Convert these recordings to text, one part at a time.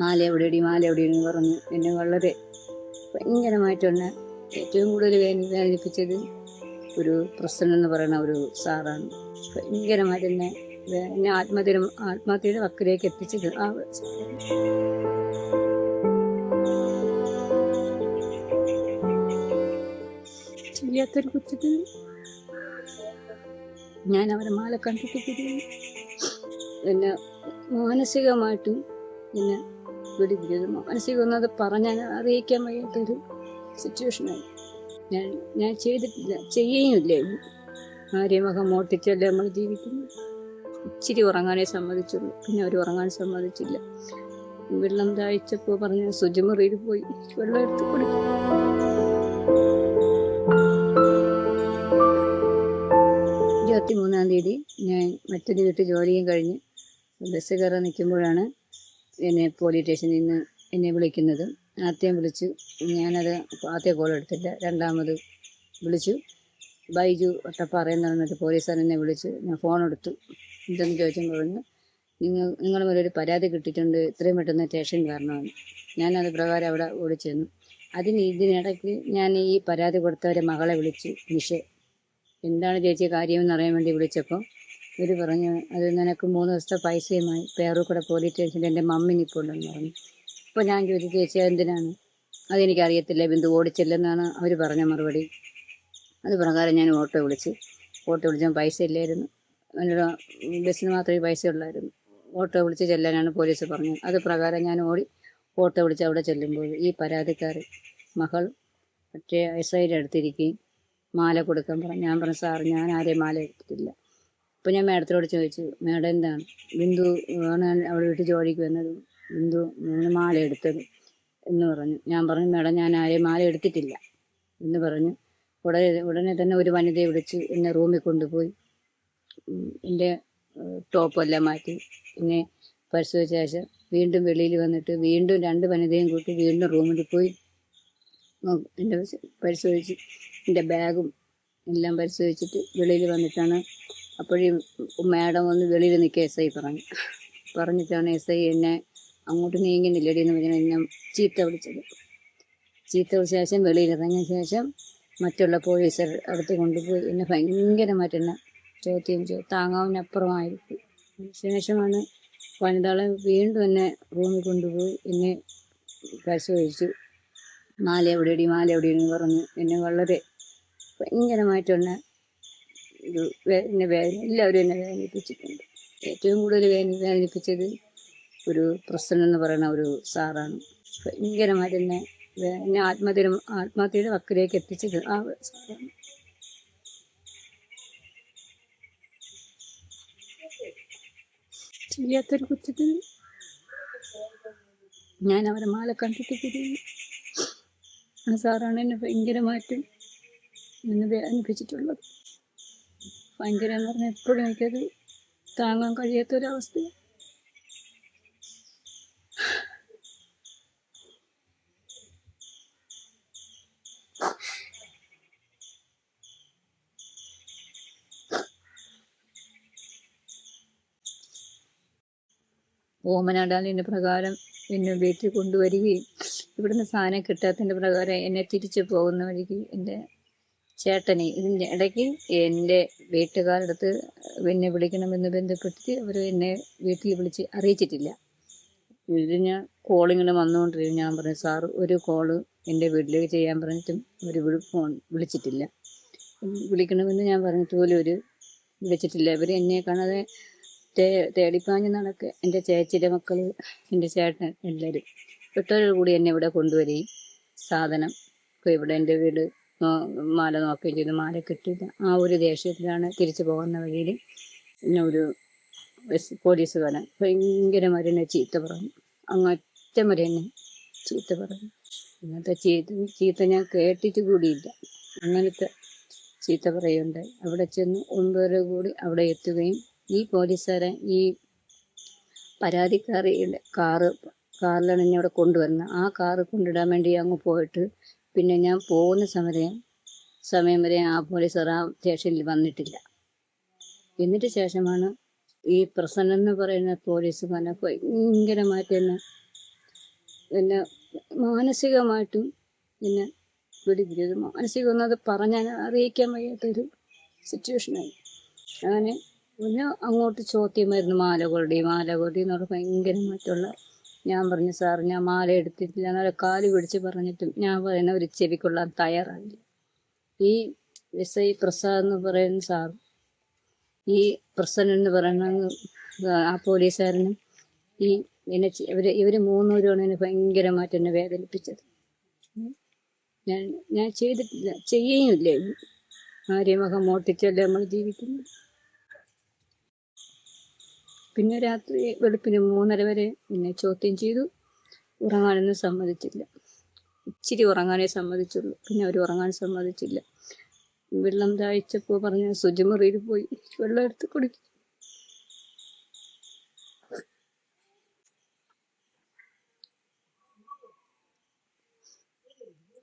മാല എവിടെയടി മാല എവിടെയെന്ന് പറഞ്ഞു എന്നെ വളരെ ഭയങ്കരമായിട്ടുണ്ട് ഏറ്റവും കൂടുതൽ വേദന വേദനിപ്പിച്ചത് ഒരു പ്രസന്നൻ എന്ന് പറയുന്ന ഒരു സാറാണ് ഭയങ്കരമായിട്ട് തന്നെ എന്നെ ആത്മഹത്യ ആത്മഹത്യയുടെ വക്കിലേക്ക് എത്തിച്ചത് ആ. ചെയ്യാത്തൊരു കുറ്റത്തിന് ഞാൻ അവരെ മാല കണ്ടിട്ട് എന്നെ മാനസികമായിട്ടും എന്നെ പിടിപ്പിച്ചത് മനസ്സിൽ പറഞ്ഞാൽ അറിയിക്കാൻ വയ്യാത്തൊരു സിറ്റുവേഷനായി ഞാൻ ഞാൻ ചെയ്തിട്ടില്ല. ചെയ്യുകയുമില്ല. ആര്യമകം മോട്ടിച്ചല്ലേ നമ്മൾ ജീവിക്കുന്നു ഇച്ചിരി ഉറങ്ങാനേ സമ്മതിച്ചുള്ളൂ. പിന്നെ അവർ ഉറങ്ങാൻ സമ്മതിച്ചില്ല. വെള്ളം ദാഹിച്ചപ്പോൾ പറഞ്ഞ ശുചിമുറിയിൽ പോയി വെള്ളം എടുത്ത് കൊടുക്കും. ഇരുപത്തി മൂന്നാം തീയതി ഞാൻ മറ്റൊരു വീട്ടിൽ ജോലിയും കഴിഞ്ഞ് ബസ് കയറാൻ നിൽക്കുമ്പോഴാണ് എന്നെ പോലീസ് സ്റ്റേഷനിൽ നിന്ന് എന്നെ വിളിക്കുന്നത്. ആദ്യം വിളിച്ചു. ഞാനത് ആദ്യം കോൾ എടുത്തില്ല. രണ്ടാമത് വിളിച്ചു. ബൈജു ഒട്ടപ്പാറ എന്ന് പറഞ്ഞിട്ട് പോലീസുകാരൻ എന്നെ വിളിച്ചു. ഞാൻ ഫോൺ എടുത്തു. എന്തെന്ന് ചോദിച്ചപ്പോൾ പറഞ്ഞു. നിങ്ങൾ മേലൊരു ഒരു പരാതി കിട്ടിയിട്ടുണ്ട്. ഇത്രയും പെട്ടെന്ന് സ്റ്റേഷൻ കാരണമാണ്. ഞാനത് പ്രകാരം അവിടെ ഓടിച്ചിരുന്നു അതിന് ഇതിനിടയ്ക്ക് ഞാൻ ഈ പരാതി കൊടുത്തവരെ മകളെ വിളിച്ചു. നിഷ. എന്താണ് ചേച്ചി കാര്യമെന്ന് അറിയാൻ വേണ്ടി വിളിച്ചപ്പോൾ ഇവർ പറഞ്ഞു അത് നിനക്ക് മൂന്ന് ദിവസത്തെ പൈസയുമായി പേരൂക്കട പോലീസ് സ്റ്റേഷനിൽ എന്റെ മമ്മിനി ഇപ്പോൾ ഉണ്ടെന്ന് പറഞ്ഞു. അപ്പോൾ ഞാൻ ചോദിച്ചു ചേച്ചി എന്തിനാണ് അതെനിക്കറിയത്തില്ല ബിന്ദു ഓടിച്ചില്ലെന്നാണ് അവർ പറഞ്ഞ മറുപടി. അത് പ്രകാരം ഞാൻ ഓട്ടോ വിളിച്ച് ഓട്ടോ വിളിച്ചാൽ പൈസ ഇല്ലായിരുന്നു. എന്നോട് ബസ്സിന് മാത്രമേ പൈസ ഉള്ളായിരുന്നു. ഓട്ടോ വിളിച്ച് ചെല്ലാനാണ് പോലീസ് പറഞ്ഞത്. അത് പ്രകാരം ഞാൻ ഓടി ഓട്ടോ വിളിച്ച് അവിടെ ചെല്ലുമ്പോൾ ഈ പരാതിക്കാർ മകൾ മറ്റേ എസ് ഐയുടെ അടുത്തിരിക്കുകയും മാല കൊടുക്കാൻ പറഞ്ഞു. ഞാൻ പറഞ്ഞു സാർ ഞാൻ ആരെയും മാല എടുത്തിട്ടില്ല. അപ്പോൾ ഞാൻ മാഡത്തിനോട് ചോദിച്ചു മാഡം എന്താണ്? ബിന്ദു ആണ് അവിടെ വീട്ടിൽ ജോലിക്ക് വന്നത്. ബിന്ദു മാല എടുത്തത്. എന്ന് പറഞ്ഞു. ഞാൻ പറഞ്ഞു മാഡം ഞാൻ ആരെയും മാല എടുത്തിട്ടില്ല. എന്ന് പറഞ്ഞു. ഉടനെ ഉടനെ തന്നെ ഒരു വനിതയെ വിളിച്ച് എന്നെ റൂമിൽ കൊണ്ടുപോയി. എന്റെ ടോപ്പെല്ലാം മാറ്റി. എന്നെ പരിശോധിച്ച ശേഷം വീണ്ടും വെളിയിൽ വന്നിട്ട് വീണ്ടും രണ്ട് വനിതയും കൂട്ടി വീണ്ടും റൂമിൽ പോയി. എന്റെ പരിശോധിച്ച് എന്റെ ബാഗും എല്ലാം പരിശോധിച്ചിട്ട് വെളിയിൽ വന്നിട്ടാണ് അപ്പോഴും മാഡം ഒന്ന് വെളിയിൽ നിൽക്കുക എസ് ഐ പറഞ്ഞു. പറഞ്ഞിട്ടാണ് എസ് ഐ എന്നെ അങ്ങോട്ട് നീങ്ങുന്നില്ലടി എന്ന് പറഞ്ഞാൽ എന്നെ ചീത്ത വിളിച്ചത്. ചീത്ത വിളിച്ച ശേഷം വെളിയിൽ ഇറങ്ങിയ ശേഷം മറ്റുള്ള പോലീസർ അടുത്ത് കൊണ്ടുപോയി. എന്നെ ഭയങ്കരമായിട്ട് എന്നെ ചോദ്യം ചെയ്തു. താങ്ങാവിനപ്പുറമായിരിക്കും. ശേഷമാണ് വനിതകളെ വീണ്ടും എന്നെ റൂമിൽ കൊണ്ടുപോയി എന്നെ പരിശോധിച്ചു. മാല എവിടെയടി മാല എവിടെയെന്ന് പറഞ്ഞു എന്നെ വളരെ ഭയങ്കരമായിട്ട് ഒരു വേ- എന്നെ വേദന എല്ലാവരും എന്നെ വേദനിപ്പിച്ചിട്ടുണ്ട്. ഏറ്റവും കൂടുതൽ വേദന വേദനിപ്പിച്ചത് ഒരു പ്രസന്നൻ എന്ന് പറയുന്ന ഒരു സാറാണ്. ഭയങ്കരമായിട്ട് എന്നെ വേദന ആത്മഹത്യ ആത്മഹത്യയുടെ വക്കിലേക്ക് എത്തിച്ചത് ആ സാറാണ്. ചെയ്യാത്തൊരു കുറ്റത്തിന് ഞാൻ അവരെ മാല കണ്ടിട്ട് തിരിഞ്ഞു. ആ സാറാണ് എന്നെ ഭയങ്കരമായിട്ടും എന്നെ വേദനിപ്പിച്ചിട്ടുള്ളത്. ഭയങ്കര എന്ന് പറഞ്ഞാൽ എപ്പോഴും എനിക്കത് താങ്ങാൻ കഴിയാത്തൊരവസ്ഥ ഓമനാടാലിന്റെ പ്രകാരം എന്നെ വീട്ടിൽ കൊണ്ടുവരികയും ഇവിടുന്ന് സാധനം കിട്ടാത്തതിന്റെ പ്രകാരം എന്നെ തിരിച്ചു പോകുന്ന വഴിക്ക് എന്റെ ചേട്ടനെ ഇതിന്റെ ഇടയ്ക്ക് എന്റെ വീട്ടുകാരുടെ അടുത്ത് എന്നെ വിളിക്കണമെന്ന് ബന്ധപ്പെട്ടിട്ട് അവർ എന്നെ വീട്ടിൽ വിളിച്ച് അറിയിച്ചിട്ടില്ല. ഇത് ഞാൻ കോളിങ്ങനെ വന്നുകൊണ്ടിരുന്നു ഞാൻ പറഞ്ഞു സാർ ഒരു കോൾ എന്റെ വീട്ടിലേക്ക് ചെയ്യാൻ പറഞ്ഞിട്ടും ഒരു ഫോൺ വിളിച്ചിട്ടില്ല. വിളിക്കണമെന്ന് ഞാൻ പറഞ്ഞിട്ട് പോലും ഒരു വിളിച്ചിട്ടില്ല. ഇവർ എന്നെ കാണാതെ തേടിപ്പാഞ്ഞ് നടക്കുക എന്റെ ചേച്ചിയുടെ മക്കൾ എന്റെ ചേട്ടൻ എല്ലാവരും പെട്ടവരോട് കൂടി എന്നെ ഇവിടെ കൊണ്ടുവരികയും സാധനം ഇപ്പോൾ ഇവിടെ എന്റെ വീട് മാല നോക്കുകയും ചെയ്തു. മാല കിട്ടിയില്ല. ആ ഒരു ദേഷ്യത്തിലാണ് തിരിച്ചു പോകുന്ന വഴിയിൽ പിന്നെ ഒരു പോലീസുകാരൻ ഭയങ്കരമായിട്ട് എന്നെ ചീത്ത പറഞ്ഞു. അങ്ങറ്റം വരെ എന്നെ ചീത്ത പറഞ്ഞു. ഇന്നത്തെ ചീത്ത ചീത്ത ഞാൻ കേട്ടിട്ട് കൂടിയില്ല. അങ്ങനത്തെ ചീത്ത പറയുണ്ടായി അവിടെ ചെന്ന് ഒമ്പതര കൂടി അവിടെ എത്തുകയും ഈ പോലീസുകാരൻ ഈ പരാതിക്കാരിയുടെ കാറ് കാറിലാണ് എന്നെ അവിടെ കൊണ്ടുവരുന്നത് ആ കാറ് കൊണ്ടിടാൻ വേണ്ടി അങ്ങ് പോയിട്ട് പിന്നെ ഞാൻ പോകുന്ന സമയം സമയം വരെ ആ പോലീസ് ആ സ്റ്റേഷനിൽ വന്നിട്ടില്ല. എന്നിട്ട് ശേഷമാണ് ഈ പ്രസന്നം എന്ന് പറയുന്ന പോലീസുകാരനെ ഭയങ്കരമായിട്ട് എന്നെ എന്നെ മാനസികമായിട്ടും എന്നെ പിടിപ്പിച്ചത്. മാനസികമൊന്നും അത് പറഞ്ഞാൽ അറിയിക്കാൻ വയ്യാത്തൊരു സിറ്റുവേഷനായി അങ്ങനെ പിന്നെ അങ്ങോട്ട് ചോദ്യമായിരുന്നു മാലകളുടെയും മാലകളുടെയും എന്നുള്ള ഭയങ്കരമായിട്ടുള്ള ഞാൻ പറഞ്ഞു സാർ ഞാൻ മാല എടുത്തിട്ടില്ല എന്നുള്ള കാൽ പിടിച്ച് പറഞ്ഞിട്ടും ഞാൻ പറയുന്ന ഒരു ചെവിക്കൊള്ളാൻ തയ്യാറായില്ല ഈ എസ് ഐ പ്രസാദ് എന്ന് പറയുന്ന സാർ ഈ പ്രസന്നൻ എന്ന് പറയുന്ന ആ പോലീസുകാരനും ഈ എന്നെ ഇവർ ഇവർ മൂന്നുപേരുമാണ് എന്നെ ഭയങ്കരമായിട്ട് എന്നെ വേദനിപ്പിച്ചത്. ഞാൻ ഞാൻ ചെയ്തിട്ടില്ല ചെയ്യുകയുമില്ല ഇനി. ആരെയും മുഖം മോട്ടിച്ചല്ലേ നമ്മൾ ജീവിക്കുന്നത് പിന്നെ രാത്രി വെളുപ്പിന് മൂന്നര വരെ എന്നെ ചോദ്യം ചെയ്തു. ഉറങ്ങാനൊന്നും സമ്മതിച്ചില്ല. ഇച്ചിരി ഉറങ്ങാനേ സമ്മതിച്ചുള്ളൂ. പിന്നെ അവർ ഉറങ്ങാൻ സമ്മതിച്ചില്ല. വെള്ളം ദാഹിച്ചപ്പോൾ പറഞ്ഞ ശുചിമുറിയിൽ പോയി. വെള്ളം എടുത്ത് കുടിക്കും.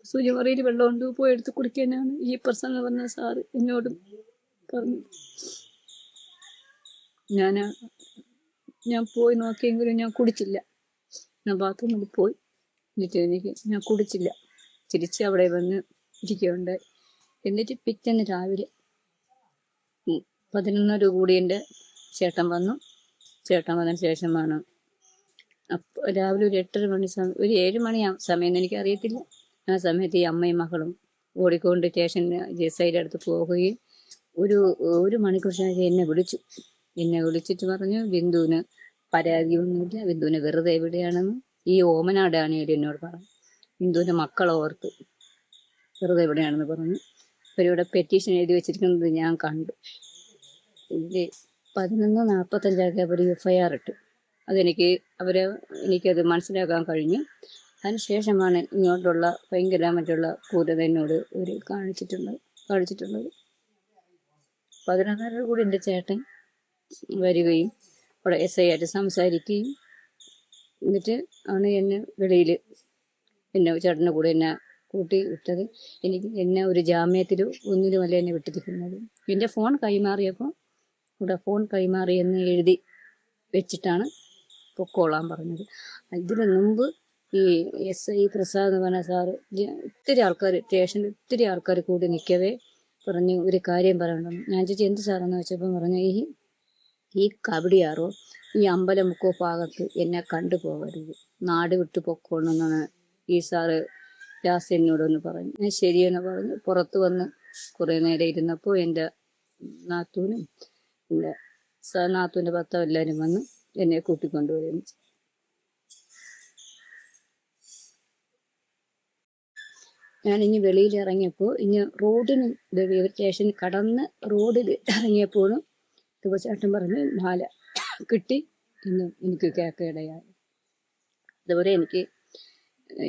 ശുചിമുറിയിൽ കൊണ്ട് പോയി എടുത്ത് കുടിക്കാനാണ് ഈ പ്രസംഗം പറഞ്ഞ സാറ് എന്നോടും പറഞ്ഞു. ഞാൻ ഞാൻ പോയി നോക്കിയെങ്കിലും ഞാൻ കുടിച്ചില്ല. ഞാൻ ബാത്റൂമിൽ പോയി. എന്നിട്ട് എനിക്ക് ഞാൻ കുടിച്ചില്ല. തിരിച്ച് അവിടെ വന്ന് ഇരിക്കുകയുണ്ടായി എന്നിട്ട് പിറ്റേന്ന് രാവിലെ പതിനൊന്നര കൂടി എന്റെ ചേട്ടൻ വന്നു. ചേട്ടൻ വന്ന ശേഷമാണ് അപ്പോൾ രാവിലെ ഒരു എട്ടര മണി സമയം ഒരു ഏഴ് മണി സമയം എനിക്ക് അറിയത്തില്ല ആ സമയത്ത് ഈ അമ്മയും മകളും ഓടിക്കൊണ്ട് സ്റ്റേഷനിൽ ജെസൈയുടെ അടുത്ത് പോവുകയും ഒരു ഒരു മണിക്കൂർ ശേഷം എന്നെ വിളിച്ചു. എന്നെ വിളിച്ചിട്ട് പറഞ്ഞു ബിന്ദുവിന് പരാതിയൊന്നുമില്ല. ബിന്ദുവിന് വെറുതെ എവിടെയാണെന്ന് ഈ ഓമനാടാണേലും എന്നോട് പറഞ്ഞു ബിന്ദുവിന്റെ മക്കളെ ഓർത്ത് വെറുതെ എവിടെയാണെന്ന് പറഞ്ഞു. ഇവരിവിടെ പെറ്റീഷൻ എഴുതി വെച്ചിരിക്കുന്നത് ഞാൻ കണ്ടു. ഇതിന്റെ പതിനൊന്ന് നാൽപ്പത്തഞ്ചാക്കി അവർ എഫ് ഐ ആർ ഇട്ടു. അതെനിക്ക് അവരെ എനിക്കത് മനസ്സിലാക്കാൻ കഴിഞ്ഞു. അതിനുശേഷമാണ് ഇങ്ങോട്ടുള്ള ഭയങ്കര മറ്റുള്ള ക്രൂരത എന്നോട് ഒരു കാണിച്ചിട്ടുള്ളത് കാണിച്ചിട്ടുള്ളത്. പതിനൊന്നര കൂടി എന്റെ ചേട്ടൻ വരികയും അവിടെ എസ് ഐ ആയിട്ട് സംസാരിക്കുകയും എന്നിട്ട് ആണ് എന്നെ വെളിയിൽ എന്നെ ചേട്ടന്റെ കൂടെ എന്നെ കൂട്ടി വിട്ടത്. എനിക്ക് എന്നെ ഒരു ജാമ്യത്തിലോ ഒന്നിലുമല്ല എന്നെ വിട്ടിരിക്കുന്നത്. എന്റെ ഫോൺ കൈമാറിയപ്പോൾ ഇവിടെ ഫോൺ കൈമാറി എന്ന് എഴുതി വെച്ചിട്ടാണ് പൊക്കോളാൻ പറഞ്ഞത്. ഇതിന് മുമ്പ് ഈ എസ് ഐ പ്രസാദ് എന്ന് പറഞ്ഞ സാറ് ഒത്തിരി ആൾക്കാർ സ്റ്റേഷനിൽ ഒത്തിരി ആൾക്കാർ കൂടി നിൽക്കവേ പറഞ്ഞു ഒരു കാര്യം പറയണം. ഞാൻ ചോദിച്ചു എന്ത് സാറെന്ന്? വെച്ചപ്പോൾ പറഞ്ഞു ഈ ഈ കബഡിയാറോ ഈ അമ്പലമുക്കോ ഭാഗത്ത് എന്നെ കണ്ടു കണ്ടുപോകരുത് നാട് വിട്ടു പൊക്കോണമെന്നാണ് ഈ സാറ് ലാസ്റ്റ് എന്നോടൊന്ന് പറഞ്ഞു. ഞാൻ ശരിയെന്ന് പറഞ്ഞു. പുറത്ത് വന്ന് കുറേ നേരം ഇരുന്നപ്പോൾ എന്റെ നാത്തൂനും എന്റെ നാത്തൂന്റെ ഭർത്താവ് എല്ലാവരും വന്ന് എന്നെ കൂട്ടിക്കൊണ്ടുവരുന്നു ഞാൻ ഇനി വെളിയിൽ ഇറങ്ങിയപ്പോൾ ഇനി റോഡിന് സ്റ്റേഷൻ കടന്ന് റോഡിൽ ഇറങ്ങിയപ്പോഴും ചേട്ടൻ പറഞ്ഞ് മാല കിട്ടി എന്ന് എനിക്ക് കേൾക്കയിടയായി അതുപോലെ എനിക്ക്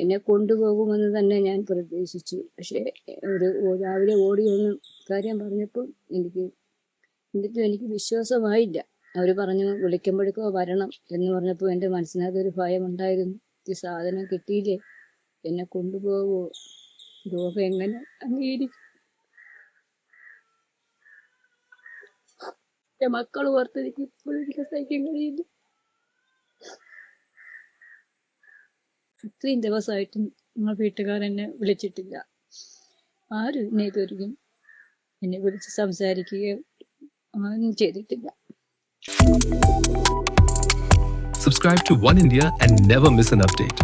എന്നെ കൊണ്ടുപോകുമെന്ന് തന്നെ ഞാൻ പ്രതീക്ഷിച്ചു. പക്ഷേ ഒരു രാവിലെ ഓടി ഒന്ന് കാര്യം പറഞ്ഞപ്പോൾ എനിക്ക് എന്നിട്ടും എനിക്ക് വിശ്വാസമായില്ല. അവർ പറഞ്ഞു വിളിക്കുമ്പോഴേക്കോ വരണം എന്ന് പറഞ്ഞപ്പോൾ എന്റെ മനസ്സിനകത്ത് ഒരു ഭയം ഉണ്ടായിരുന്നു ഈ സാധനം കിട്ടിയില്ലേ? എന്നെ കൊണ്ടുപോകുമോ രോഗം എങ്ങനെ അംഗീകരിക്കും? എന്റെ മക്കൾ ഓർത്ത് എനിക്ക് ഇപ്പോഴും എനിക്ക് സഹിക്കാൻ കഴിയില്ല ഇത്രയും ദിവസമായിട്ടും നിങ്ങൾ വീട്ടുകാരെന്നെ വിളിച്ചിട്ടില്ല. ആരും എന്നെ ഇതുവരെയും എന്നെ വിളിച്ച് സംസാരിക്കുകയോ ഒന്നും ചെയ്തിട്ടില്ല. Subscribe to One India and never miss an update.